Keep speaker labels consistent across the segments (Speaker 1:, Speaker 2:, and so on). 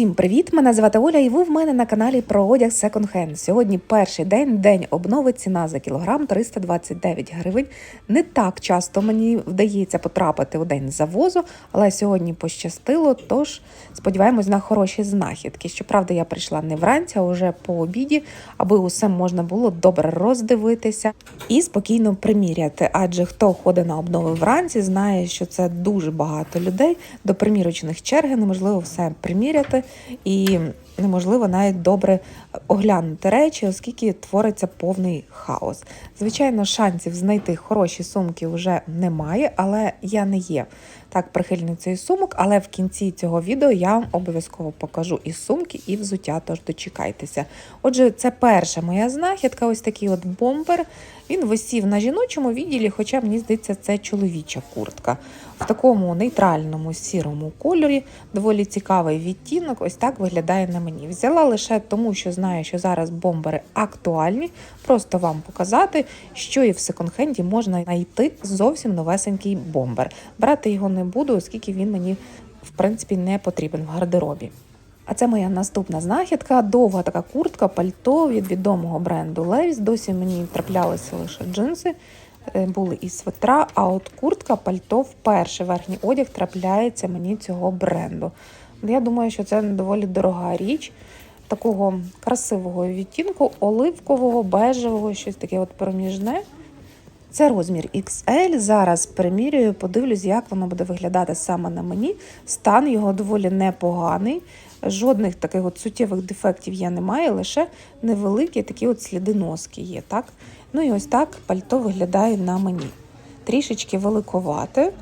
Speaker 1: Усім привіт! Мене звати Оля, і ви в мене на каналі про одяг Hand. Сьогодні перший день, день обнови, ціна за кілограм 329 гривень. Не так часто мені вдається потрапити у день завозу, але сьогодні пощастило. Тож сподіваємось на хороші знахідки. Щоправда, я прийшла не вранці, а вже по обіді, аби усе можна було добре роздивитися і спокійно приміряти. Адже хто ходить на обнови вранці, знає, що це дуже багато людей. До примірочних черги неможливо все приміряти і неможливо навіть добре оглянути речі, оскільки твориться повний хаос. Звичайно, шансів знайти хороші сумки вже немає, але я не є так прихильницею сумок. Але в кінці цього відео я вам обов'язково покажу і сумки, і взуття, тож дочекайтеся. Отже, це перша моя знахідка, ось такий от бомбер. Він висів на жіночому відділі, хоча мені здається, це чоловіча куртка. В такому нейтральному сірому кольорі доволі цікавий відтінок. Ось так виглядає на мені. Взяла лише тому, що знаю, що зараз бомбери актуальні. Просто вам показати, що і в секонд-хенді можна знайти зовсім новесенький бомбер. Брати його не буду, оскільки він мені в принципі не потрібен в гардеробі. А це моя наступна знахідка. Довга така куртка, пальто від відомого бренду Levi's. Досі мені траплялися лише джинси, е, були і свитра. А от куртка, пальто вперше верхній одяг трапляється мені цього бренду. Я думаю, що це доволі дорога річ. Такого красивого відтінку, оливкового, бежевого, щось таке от проміжне. Це розмір XL. Зараз примірюю, подивлюсь, як воно буде виглядати саме на мені. Стан його доволі непоганий. Жодних таких от суттєвих дефектів я не маю, лише невеликі такі от сліди носки є. так? Ну і ось так пальто виглядає на мені. Трішечки великовате,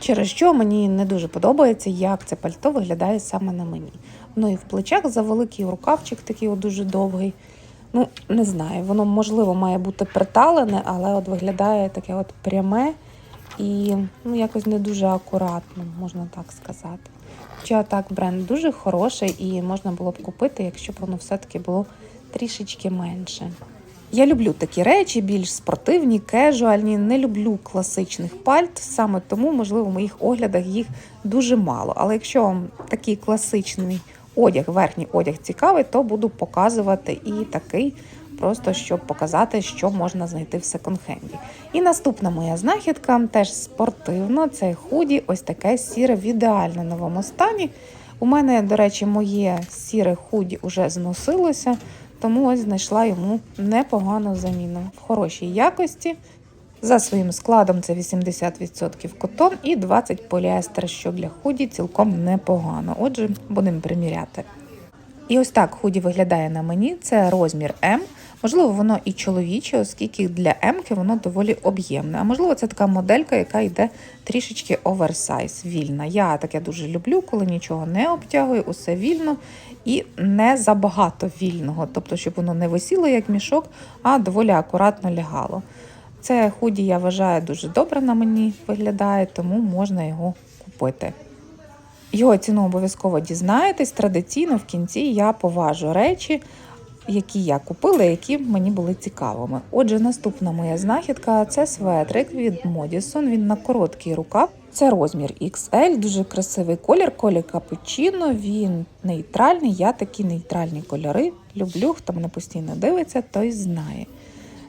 Speaker 1: через що мені не дуже подобається, як це пальто виглядає саме на мені. Ну і в плечах за великий рукавчик такий от дуже довгий. Ну, не знаю, воно можливо має бути приталене, але от виглядає таке от пряме і ну, якось не дуже акуратно, можна так сказати. Хоча так, бренд дуже хороший і можна було б купити, якщо б воно все-таки було трішечки менше. Я люблю такі речі, більш спортивні, кежуальні, не люблю класичних пальт, саме тому, можливо, в моїх оглядах їх дуже мало. Але якщо вам такий класичний одяг, верхній одяг цікавий, то буду показувати і такий, просто щоб показати, що можна знайти в секонд-хенді. І наступна моя знахідка теж спортивна. Це худі, ось таке сіре в ідеально новому стані. У мене, до речі, моє сіре худі вже зносилося, тому ось знайшла йому непогану заміну в хорошій якості. За своїм складом це 80% котон і 20 поліестер, що для худі цілком непогано. Отже, будемо приміряти. І ось так худі виглядає на мені. Це розмір М. Можливо, воно і чоловіче, оскільки для М-ки воно доволі об'ємне. А можливо, це така моделька, яка йде трішечки оверсайз, вільна. Я таке дуже люблю, коли нічого не обтягую, усе вільно і не забагато вільного. Тобто, щоб воно не висіло як мішок, а доволі акуратно лягало. Це худі, я вважаю, дуже добре на мені виглядає, тому можна його купити. Його ціну обов'язково дізнаєтесь. Традиційно в кінці я поважу речі, які я купила, які мені були цікавими. Отже, наступна моя знахідка це светрик від Modison. Він на короткий рукав. Це розмір XL, дуже красивий колір, колір капучино. Він нейтральний. Я такі нейтральні кольори люблю. Хто мене постійно дивиться, той знає.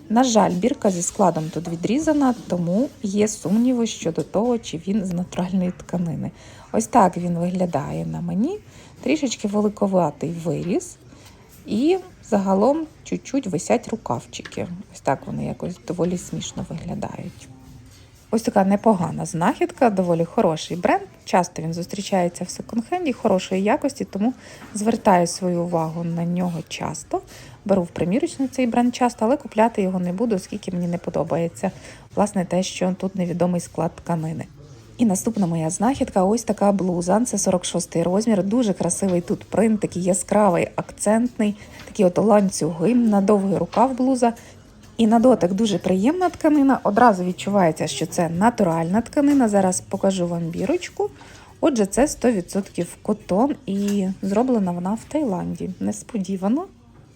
Speaker 1: На жаль, бірка зі складом тут відрізана, тому є сумніви щодо того, чи він з натуральної тканини. Ось так він виглядає на мені. Трішечки великоватий виріз. І загалом чуть-чуть висять рукавчики. Ось так вони якось доволі смішно виглядають. Ось така непогана знахідка, доволі хороший бренд. Часто він зустрічається в секонд-хенді хорошої якості, тому звертаю свою увагу на нього часто. Беру в примірочну цей бренд часто, але купляти його не буду, оскільки мені не подобається власне те, що тут невідомий склад тканини. І наступна моя знахідка ось така блуза. Це 46-й розмір. Дуже красивий тут принт, такий яскравий, акцентний, такі от ланцюги на довгий рукав блуза. І на дотик дуже приємна тканина. Одразу відчувається, що це натуральна тканина. Зараз покажу вам бірочку. Отже, це 100% котон і зроблена вона в Таїланді. Несподівано.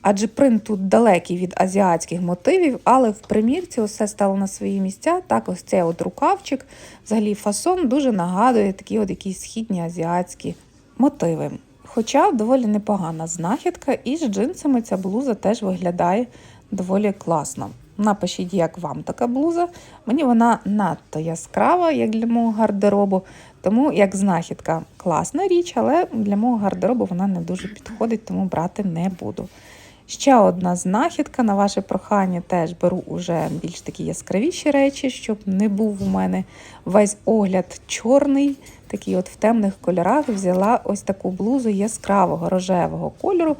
Speaker 1: Адже принт тут далекий від азіатських мотивів, але в примірці усе стало на свої місця. Так, ось цей от рукавчик, взагалі фасон дуже нагадує такі от якісь східні азіатські мотиви. Хоча доволі непогана знахідка, і з джинсами ця блуза теж виглядає доволі класно. Напишіть, як вам така блуза. Мені вона надто яскрава, як для мого гардеробу, тому як знахідка класна річ, але для мого гардеробу вона не дуже підходить, тому брати не буду. Ще одна знахідка на ваше прохання теж беру уже більш такі яскравіші речі, щоб не був у мене весь огляд чорний, такий от в темних кольорах. Взяла ось таку блузу яскравого рожевого кольору.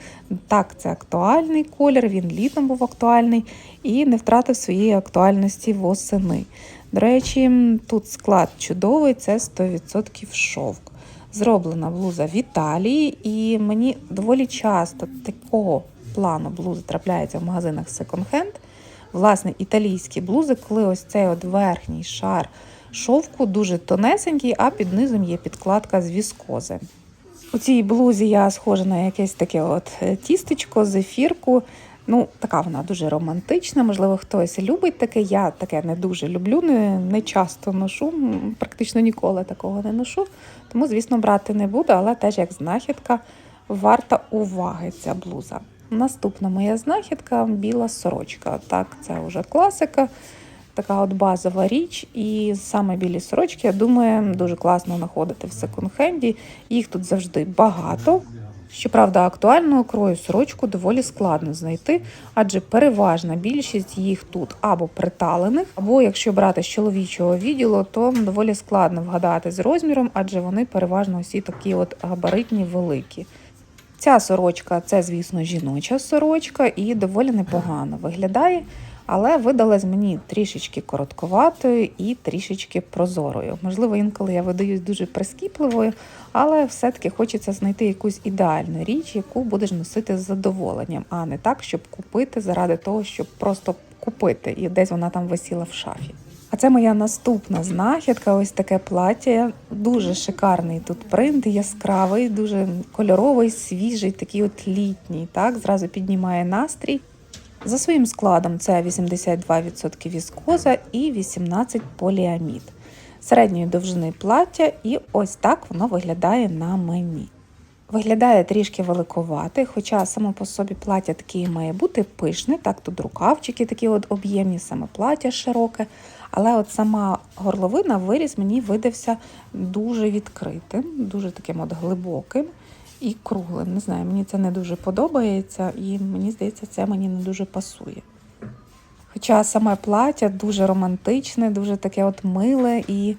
Speaker 1: Так, це актуальний колір, він літом був актуальний і не втратив своєї актуальності восени. До речі, тут склад чудовий, це 100% шовк. Зроблена блуза в Італії, і мені доволі часто такого плану блузи трапляються в магазинах секонд-хенд. Власне, італійські блузи, коли ось цей от верхній шар шовку дуже тонесенький, а під низом є підкладка з віскози. У цій блузі я схожа на якесь таке от е, тістечко, зефірку. Ну, така вона дуже романтична. Можливо, хтось любить таке. Я таке не дуже люблю, не, не часто ношу, практично ніколи такого не ношу. Тому, звісно, брати не буду, але теж як знахідка варта уваги ця блуза. Наступна моя знахідка біла сорочка. Так, це вже класика, така от базова річ. І саме білі сорочки, я думаю, дуже класно знаходити в секонд-хенді. Їх тут завжди багато. Щоправда, актуального крою сорочку доволі складно знайти, адже переважна більшість їх тут або приталених, або якщо брати з чоловічого відділу, то доволі складно вгадати з розміром, адже вони переважно усі такі от габаритні великі. Ця сорочка це, звісно, жіноча сорочка і доволі непогано виглядає, але видалась мені трішечки коротковатою і трішечки прозорою. Можливо, інколи я видаюсь дуже прискіпливою, але все-таки хочеться знайти якусь ідеальну річ, яку будеш носити з задоволенням, а не так, щоб купити заради того, щоб просто купити, і десь вона там висіла в шафі. А це моя наступна знахідка. Ось таке плаття. Дуже шикарний тут принт, яскравий, дуже кольоровий, свіжий, такий от літній. Так, зразу піднімає настрій. За своїм складом це 82% віскоза і 18 поліамід. Середньої довжини плаття, і ось так воно виглядає на мені. Виглядає трішки великуватий, хоча само по собі плаття таке має бути пишне, так тут рукавчики такі от об'ємні, саме плаття широке. Але от сама горловина виріс мені видався дуже відкритим, дуже таким от глибоким і круглим. Не знаю, мені це не дуже подобається, і мені здається, це мені не дуже пасує. Хоча саме плаття дуже романтичне, дуже таке от миле і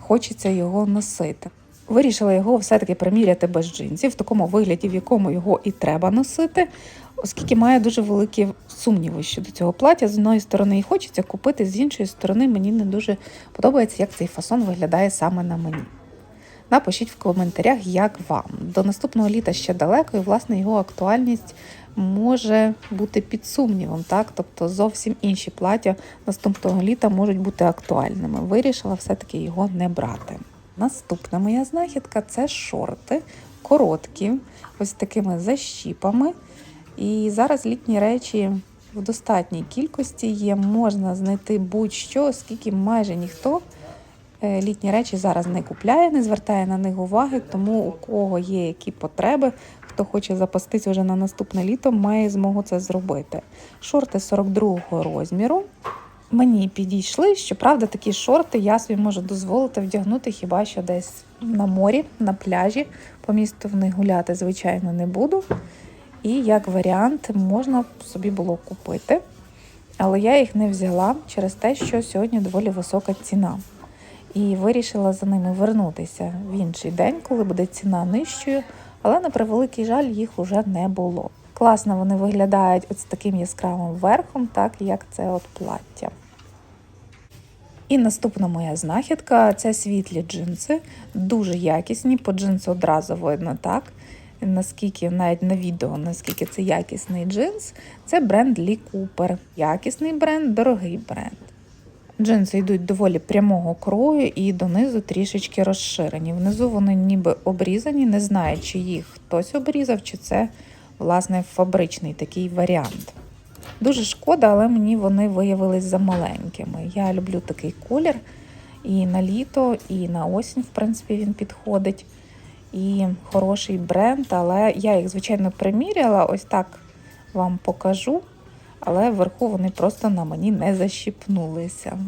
Speaker 1: хочеться його носити. Вирішила його все-таки приміряти без джинсів, в такому вигляді, в якому його і треба носити, оскільки має дуже великі сумніви щодо цього плаття. З одної сторони і хочеться купити, з іншої сторони, мені не дуже подобається, як цей фасон виглядає саме на мені. Напишіть в коментарях, як вам. До наступного літа ще далеко, і власне його актуальність може бути під сумнівом. Так? Тобто зовсім інші плаття наступного літа можуть бути актуальними. Вирішила все-таки його не брати. Наступна моя знахідка це шорти, короткі, ось такими защіпами. І зараз літні речі в достатній кількості є, можна знайти будь-що, оскільки майже ніхто е, літні речі зараз не купляє, не звертає на них уваги, тому у кого є які потреби, хто хоче запастись вже на наступне літо, має змогу це зробити. Шорти 42 розміру. Мені підійшли, щоправда, такі шорти я собі можу дозволити вдягнути хіба що десь на морі, на пляжі. По місту в них гуляти, звичайно, не буду. І як варіант можна собі було купити. Але я їх не взяла через те, що сьогодні доволі висока ціна. І вирішила за ними вернутися в інший день, коли буде ціна нижчою, але на превеликий жаль їх уже не було. Класно вони виглядають от з таким яскравим верхом, так як це от плаття. І наступна моя знахідка це світлі джинси, дуже якісні, по джинсу одразу видно так. Наскільки навіть на відео, наскільки це якісний джинс, це бренд Lee Cooper. Якісний бренд, дорогий бренд. Джинси йдуть доволі прямого крою і донизу трішечки розширені. Внизу вони ніби обрізані, не знаю, чи їх хтось обрізав, чи це власне фабричний такий варіант. Дуже шкода, але мені вони виявились замаленькими. Я люблю такий колір і на літо, і на осінь, в принципі, він підходить. і хороший бренд, але я їх, звичайно, приміряла, ось так вам покажу, але вверху вони просто на мені не защіпнулися.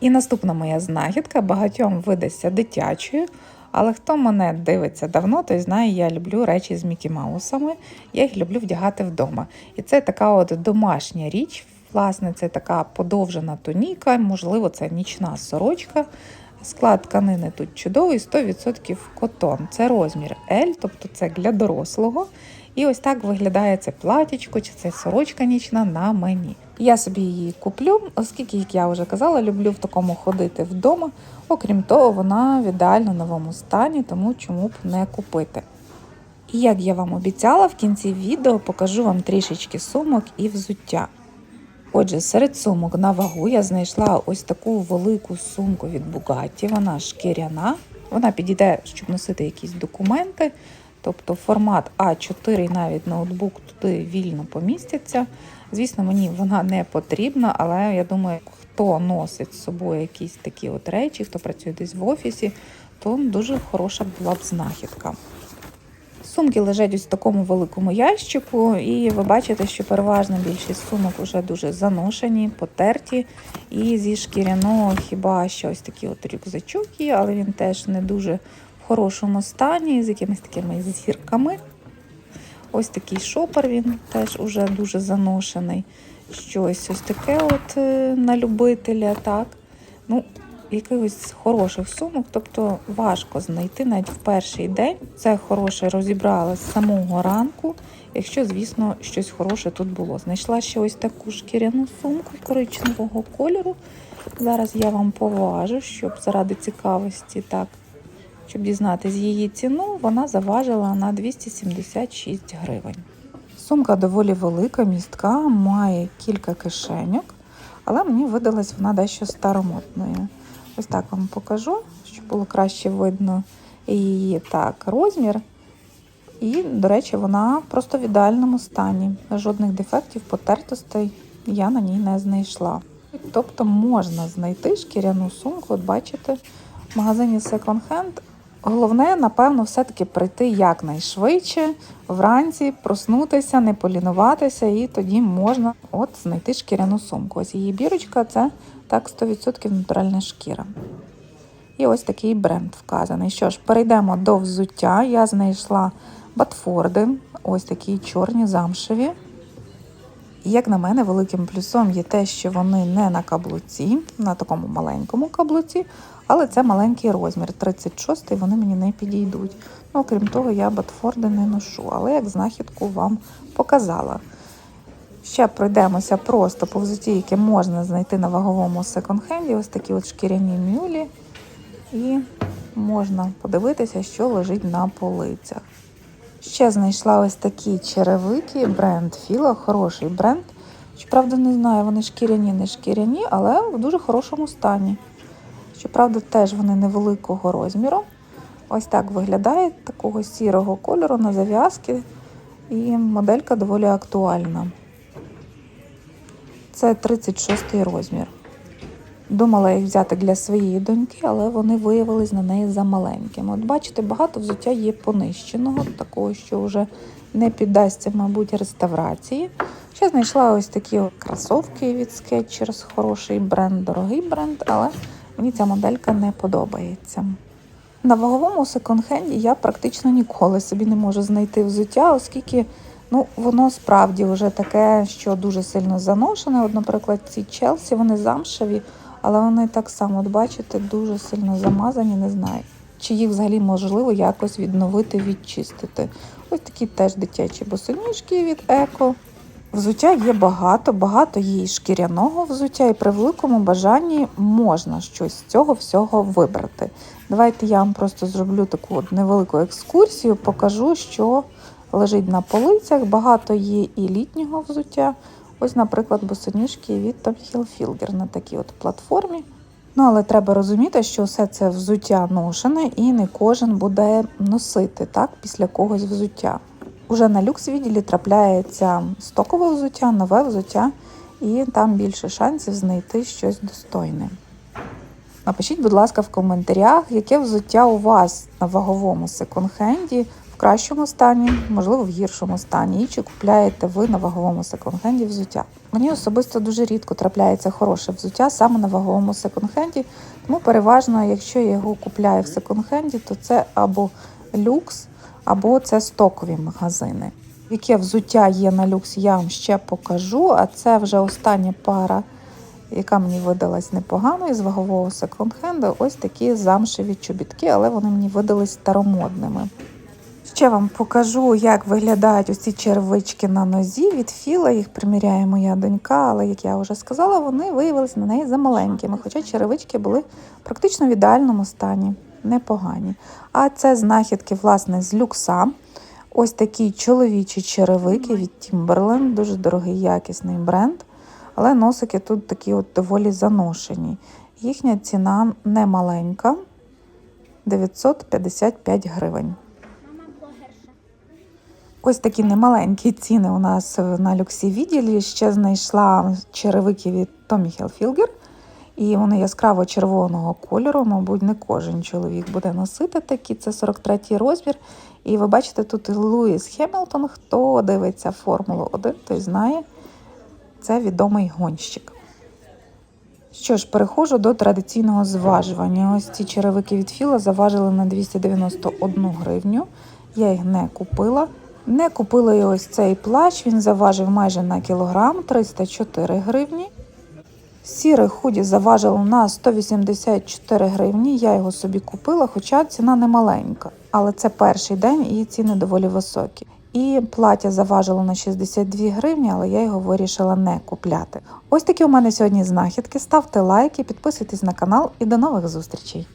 Speaker 1: І наступна моя знахідка багатьом видасться дитячою, але хто мене дивиться давно, той знає, я люблю речі з Мікі Маусами. Я їх люблю вдягати вдома. І це така от домашня річ. Власне, це така подовжена тоніка, можливо, це нічна сорочка. Склад тканини тут чудовий, 100% котон. Це розмір L, тобто це для дорослого. І ось так виглядає це платічко чи це сорочка нічна на мені. Я собі її куплю, оскільки, як я вже казала, люблю в такому ходити вдома. Окрім того, вона в ідеально новому стані, тому чому б не купити. І як я вам обіцяла, в кінці відео покажу вам трішечки сумок і взуття. Отже, серед сумок на вагу я знайшла ось таку велику сумку від Bugatti, вона шкіряна. Вона підійде, щоб носити якісь документи. Тобто формат А4 і навіть ноутбук туди вільно помістяться. Звісно, мені вона не потрібна, але я думаю, хто носить з собою якісь такі от речі, хто працює десь в офісі, то дуже хороша була б знахідка. Сумки лежать ось в такому великому ящику, і ви бачите, що переважна більшість сумок вже дуже заношені, потерті. І зі шкіряного хіба що ось такі от рюкзачок є, але він теж не дуже в хорошому стані, з якимись такими зірками. Ось такий шопер, він теж уже дуже заношений. Щось ось таке от е, на любителя. так. Ну, якихось хороших сумок, тобто важко знайти навіть в перший день. Це хороше розібрала з самого ранку, якщо, звісно, щось хороше тут було. Знайшла ще ось таку шкіряну сумку коричневого кольору. Зараз я вам поважу, щоб заради цікавості, так, щоб дізнатись її ціну, вона заважила на 276 гривень. Сумка доволі велика, містка, має кілька кишеньок, але мені видалась вона дещо старомодною. Ось так вам покажу, щоб було краще видно її так, розмір. І, до речі, вона просто в ідеальному стані. Жодних дефектів, потертостей я на ній не знайшла. Тобто можна знайти шкіряну сумку, от бачите, в магазині Second Hand. Головне, напевно, все-таки прийти якнайшвидше, вранці, проснутися, не полінуватися, і тоді можна от знайти шкіряну сумку. Ось її бірочка це так 100% натуральна шкіра. І ось такий бренд вказаний. Що ж, перейдемо до взуття. Я знайшла батфорди, ось такі чорні замшеві. Як на мене, великим плюсом є те, що вони не на каблуці, на такому маленькому каблуці, але це маленький розмір. 36 вони мені не підійдуть. Ну, окрім того, я батфорди не ношу, але як знахідку вам показала. Ще пройдемося просто по взутті, яке можна знайти на ваговому секонд-хенді. Ось такі от шкіряні мюлі. І можна подивитися, що лежить на полицях. Ще знайшла ось такі черевики, бренд Філа, хороший бренд. Щоправда, не знаю, вони шкіряні, не шкіряні, але в дуже хорошому стані. Щоправда, теж вони невеликого розміру. Ось так виглядає такого сірого кольору на зав'язки. І моделька доволі актуальна. Це 36 розмір. Думала їх взяти для своєї доньки, але вони виявились на неї замаленькими. От бачите, багато взуття є понищеного, такого, що вже не піддасться, мабуть, реставрації. Ще знайшла ось такі кросовки від Skechers, хороший бренд, дорогий бренд, але мені ця моделька не подобається. На ваговому секонд-хенді я практично ніколи собі не можу знайти взуття, оскільки ну, воно справді вже таке, що дуже сильно заношене. От, наприклад, ці Челсі, вони замшеві, але вони так само, от бачите, дуже сильно замазані, не знаю. Чи їх взагалі можливо якось відновити, відчистити. Ось такі теж дитячі босоніжки від Еко. Взуття є багато, багато є і шкіряного взуття, і при великому бажанні можна щось з цього всього вибрати. Давайте я вам просто зроблю таку от невелику екскурсію, покажу, що лежить на полицях. Багато є і літнього взуття. Ось, наприклад, босоніжки від Tom Hilfiger на такій от платформі. Ну, але треба розуміти, що все це взуття ношене і не кожен буде носити так, після когось взуття. Уже на люкс відділі трапляється стокове взуття, нове взуття, і там більше шансів знайти щось достойне. Напишіть, будь ласка, в коментарях, яке взуття у вас на ваговому секонд-хенді в кращому стані, можливо, в гіршому стані, і чи купляєте ви на ваговому секонд-хенді взуття. Мені особисто дуже рідко трапляється хороше взуття саме на ваговому секонд-хенді, тому переважно, якщо я його купляю в секонд-хенді, то це або люкс, або це стокові магазини. Яке взуття є на люкс, я вам ще покажу. А це вже остання пара, яка мені видалась непогано із вагового секонд-хенду. Ось такі замшеві чобітки, але вони мені видались старомодними. Ще вам покажу, як виглядають ось ці червички на нозі від філа. Їх приміряє моя донька, але як я вже сказала, вони виявилися на неї замаленькими, хоча черевички були практично в ідеальному стані, непогані. А це знахідки, власне, з люкса. Ось такі чоловічі черевики від Timberland, дуже дорогий якісний бренд. Але носики тут такі от доволі заношені. Їхня ціна не маленька 955 гривень. Ось такі немаленькі ціни у нас на люксі відділі. Ще знайшла черевики від Tommy Hilfiger. І вони яскраво червоного кольору. Мабуть, не кожен чоловік буде носити такі. Це 43-й розмір. І ви бачите, тут Луїс Хемілтон. Хто дивиться Формулу 1, той знає, це відомий гонщик. Що ж, переходжу до традиційного зважування. Ось ці черевики від Філа заважили на 291 гривню. Я їх не купила. Не купила і ось цей плащ, він заважив майже на кілограм 304 гривні. Сіре худі заважило на 184 гривні. Я його собі купила, хоча ціна не маленька. Але це перший день і ціни доволі високі. І плаття заважило на 62 гривні, але я його вирішила не купляти. Ось такі у мене сьогодні знахідки. Ставте лайки, підписуйтесь на канал і до нових зустрічей!